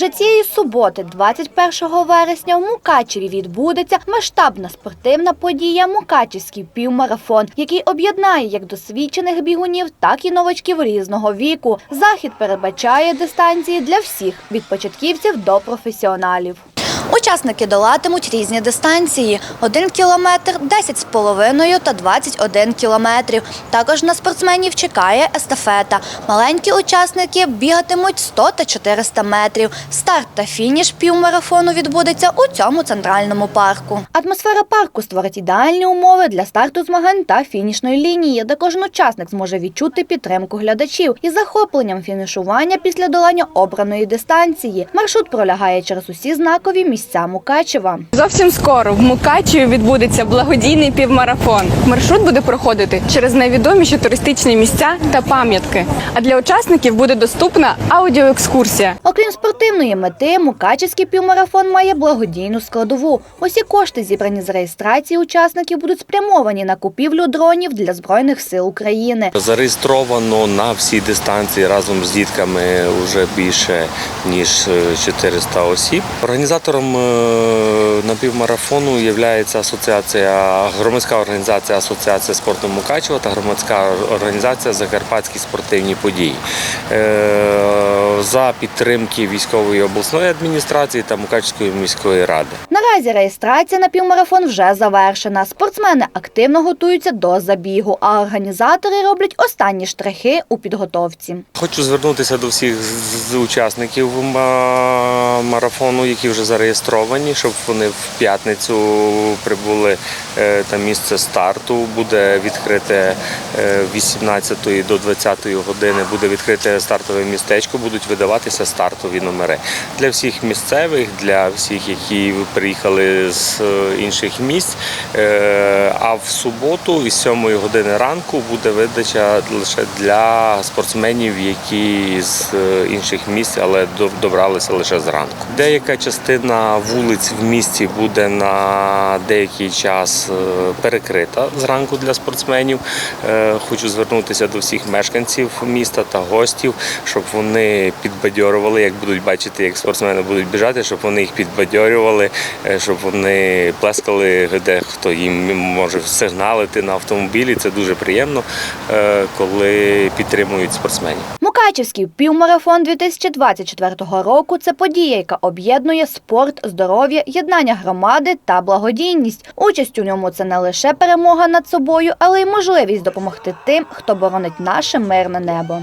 Вже цієї суботи, 21 вересня, в Мукачеві відбудеться масштабна спортивна подія Мукачевський півмарафон, який об'єднає як досвідчених бігунів, так і новачків різного віку. Захід передбачає дистанції для всіх від початківців до професіоналів. Учасники долатимуть різні дистанції: 1 кілометр, 10,5 та 21 кілометрів. Також на спортсменів чекає естафета. Маленькі учасники бігатимуть 100 та 400 метрів. Старт та фініш півмарафону відбудеться у цьому центральному парку. Атмосфера парку створить ідеальні умови для старту змагань та фінішної лінії, де кожен учасник зможе відчути підтримку глядачів із захопленням фінішування після долання обраної дистанції. Маршрут пролягає через усі знакові місця Мукачева. Зовсім скоро в Мукачеві відбудеться благодійний півмарафон. Маршрут буде проходити через найвідоміші туристичні місця та пам'ятки. А для учасників буде доступна аудіоекскурсія. Окрім спортивної мети, Мукачевський півмарафон має благодійну складову. Усі кошти, зібрані з реєстрації учасників, будуть спрямовані на купівлю дронів для збройних сил України. Зареєстровано на всі дистанції разом з дітками вже більше ніж е, 400 осіб. Організатором е, напівмарафону є асоціація громадська організація Асоціація спорту Мукачева та громадська організація Закарпатські спортивні події. Е, За підтримки військової обласної адміністрації та Мукачевської міської ради. Наразі реєстрація на півмарафон вже завершена. Спортсмени активно готуються до забігу, а організатори роблять останні штрихи у підготовці. Хочу звернутися до всіх з- учасників марафону, які вже зареєстровані, щоб вони в п'ятницю прибули е, на місце старту. Буде відкрите е, 18 до 20 години. Буде відкрите стартове містечко. Будуть видаватися стартові номери для всіх місцевих, для всіх, які приїхали з е, інших місць. Е, А в суботу із 7 години ранку буде видача лише для спортсменів, які з е, інших місць, але до- добралися лише зранку. Деяка частина вулиць в місті буде на деякий час е, перекрита зранку для спортсменів. Е, Хочу звернутися до всіх мешканців міста та гостів, щоб вони підбадьорювали, як будуть бачити, як спортсмени будуть біжати, щоб вони їх підбадьорювали, е, щоб вони плескали, де хто їм може сигналити на автомобілі. Це дуже приємно, коли підтримують спортсменів. Мукачевський півмарафон 2024 року це подія, яка об'єднує спорт, здоров'я, єднання громади та благодійність. Участь у ньому це не лише перемога над собою, але й можливість допомогти тим, хто боронить наше мирне небо.